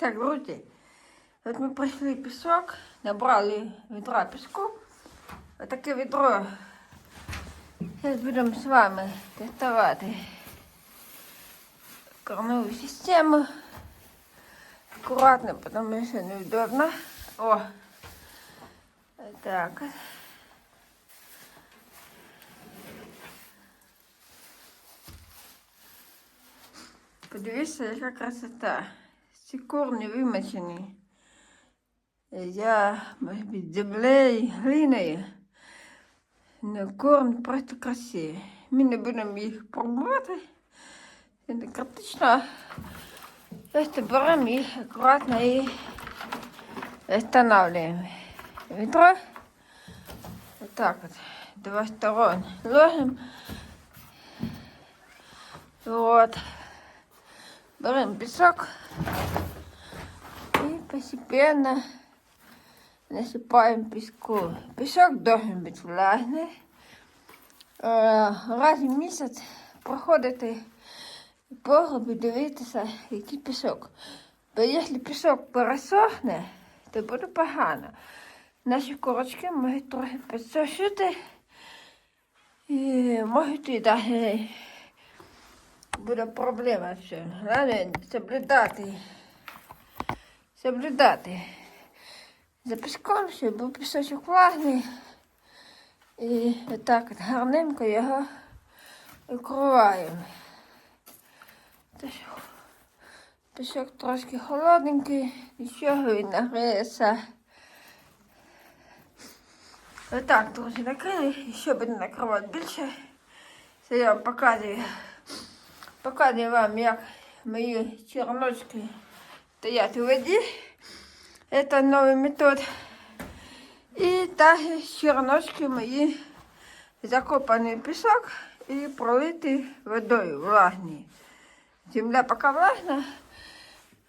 Так, друзі, от ми прийшли пісок, набрали відра піску. Отаке відро. Зараз будемо з вами тестувати корневу систему. Аккуратно, потому что неудобно. О! Так. Подивіться, яка красота. Ці корні вимочені. Я під землею, глиною. Ну, корм просто красивий. Ми не будемо їх пробувати. Це не критично. Просто беремо їх акуратно і встановлюємо. Відро. Вот вот. Два сторон ложим. Вот. Берем песок и постепенно насыпаем песку. Песок должен быть влажный. Е, Раз в місяць проходити погреб і дивитися, який пісок. Бо якщо пісок пересохне, то буде погано. Наші курочки можуть трохи підсушити і можуть і далі буде проблема все. Головне соблюдати. Соблюдати. За піском, щоб був пісочок влажний. І отак от гарненько його укриваємо. Пісок трошки холодненький, нічого він нагреється. Отак, друзі, накрили. Ще буду накривати більше. Це я вам показую. Показую вам, як мої черночки стоять у воді. Це новий метод. І також черночки мої закопаний в пісок і пролиті водою влажні. Земля поки влажна.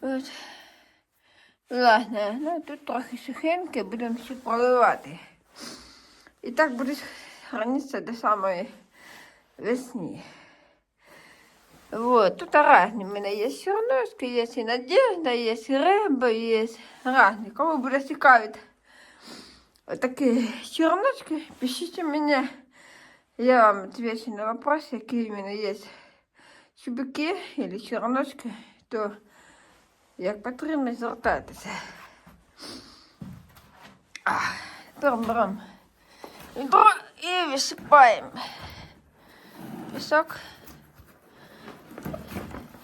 От. Власне, ну тут трохи сухеньке, будемо ще проливати. І так буде хранитися до самої весни. Вот, тут разные. У меня есть чернушка, есть и Надежда, есть и Рембо, есть разные. Кому буде цікавить вот такие чернушки, пишите мне. Я вам отвечу на вопрос, какие именно есть чубики или чернушки, то як потрібно звертатися. А, Берем, берем відро і висипаємо пісок.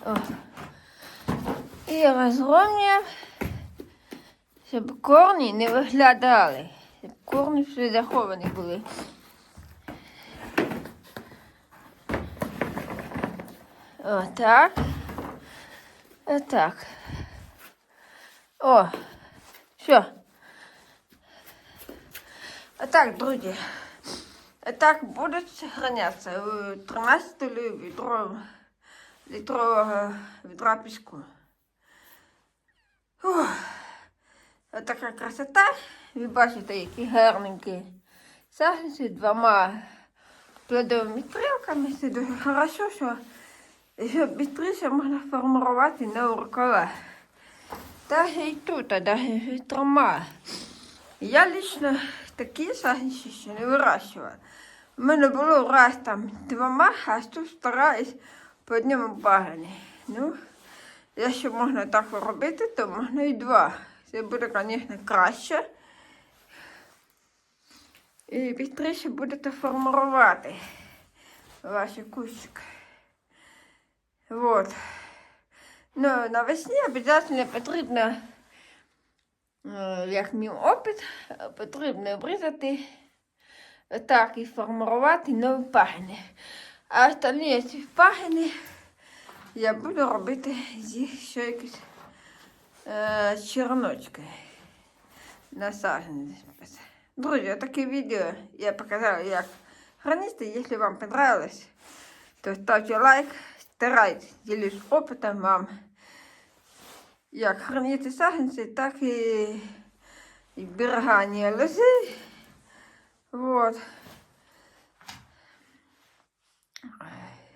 О. І розровнюємо, щоб корні не виглядали, щоб корні всі заховані були. Отак. Отак. О, все. Отак, друзі. Отак будуть хранятися в 13 відро, літрового відра піску. Фух. Отака красота. Ви бачите, які гарненькі сагниці двома плодовими стрілками. Це дуже хорошо, що швидше можна формувати нові рукава. Даже і тут, даже і трьома. Я лично такі сагниці ще не вирощувала. У мене було раз там двома, а тут стараюсь по одному багані. Ну, якщо можна так робити, то можна і два. Це буде, звісно, краще. І швидше будете формувати ваші кущики. Вот. Ну, навесні обов'язково потрібно, е, як мій опит, потрібно обрізати так і формувати нові пагини. А остальні ці пагини я буду робити з їх ще якісь е, черночки насаджені. Друзі, таке відео я показала, як хранити. Якщо вам понравилось, то ставьте лайк, старайтесь, делюсь опытом вам. Як хранити сагинці, так і, і берегання лози. Вот.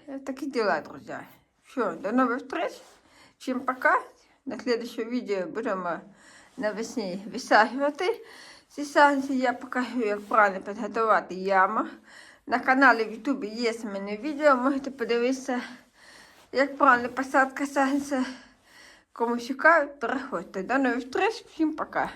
Ай, Такі дела, друзья. Все, до новых встреч. Всем пока. На слідчому відео будемо навесні висаджувати ці саджанці. Я покажу, як правильно підготувати яму. На каналі в Ютубі є в мене відео, можете подивитися, як правильно посадка саджанця. Кому цікаво, переходьте. До нових встреч, всім пока.